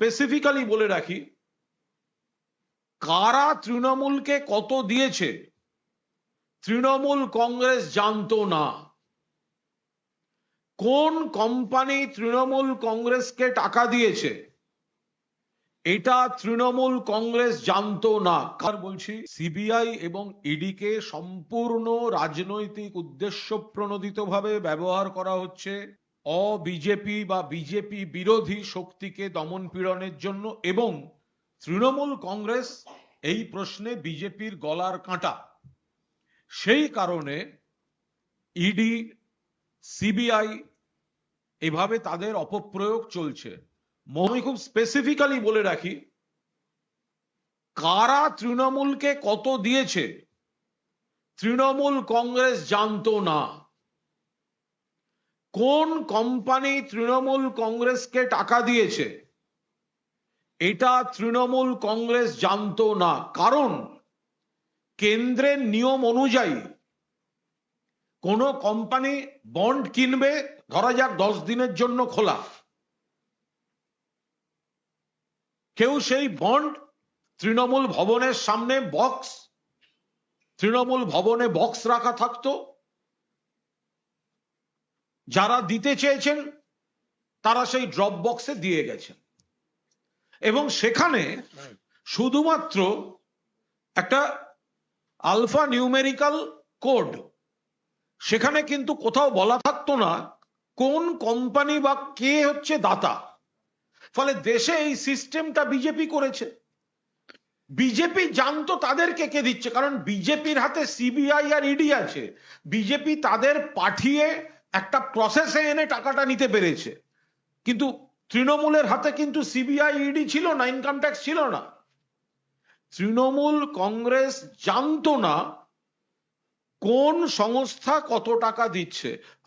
Specifically বলে রাখি, কারা তৃণমূলকে কত দিয়েছে, তৃণমূল কংগ্রেস জানতো না। কোন কোম্পানি তৃণমূল কংগ্রেসকে টাকা দিয়েছে, এটা তৃণমূল কংগ্রেস জানতো না। কার বলছি? সিবিআই এবং ইডি কে সম্পূর্ণ রাজনৈতিক উদ্দেশ্য প্রণোদিত ভাবে ব্যবহার করা হচ্ছে। অবিজেপি বা বিজেপি বিরোধী শক্তিকে দমন পীড়নের জন্য এবং তৃণমূল কংগ্রেস এই প্রশ্নে বিজেপির গলার কাঁটা। সেই কারণে ইডি, সিবিআই এভাবে তাদের অপপ্রয়োগ চলছে। আমি খুব স্পেসিফিক্যালি বলে রাখি, কারা তৃণমূলকে কত দিয়েছে? তৃণমূল কংগ্রেস জানতো না। কোন কোম্পানি তৃণমূল কংগ্রেসকে টাকা দিয়েছে? এটা তৃণমূল কংগ্রেস জানতো না। কারণ কেন্দ্রের নিয়ম অনুযায়ী কোন কোম্পানি বন্ড কিনবে, ধরা যাক দশ দিনের জন্য খোলা। কেউ সেই বন্ড তৃণমূল ভবনের সামনে বক্স, তৃণমূল ভবনে বক্স রাখা থাকতো। যারা দিতে চেয়েছেন, তারা সেই ড্রপ বক্সে দিয়ে গেছেন। এবং সেখানে শুধুমাত্র একটা আলফা নিউমেরিক্যাল কোড সেখানে কিন্তু কোথাও বলা থাকতো না কোন কোম্পানি বা কে হচ্ছে দাতা। ফলে দেশে এই সিস্টেমটা বিজেপি করেছে। বিজেপি জানতো তাদেরকে কে দিচ্ছে, কারণ বিজেপির হাতে সিবিআই আর ইডি আছে। বিজেপি তাদের পাঠিয়ে একটা প্রসেসে এনে টাকাটা নিতে পেরেছে। কিন্তু তৃণমূলের হাতে কিন্তু সিবিআই ইডি ছিল না ইনকাম ট্যাক্স ছিল না। তৃণমূল কংগ্রেস জানতো না কোন সংস্থা কত টাকা দিচ্ছে।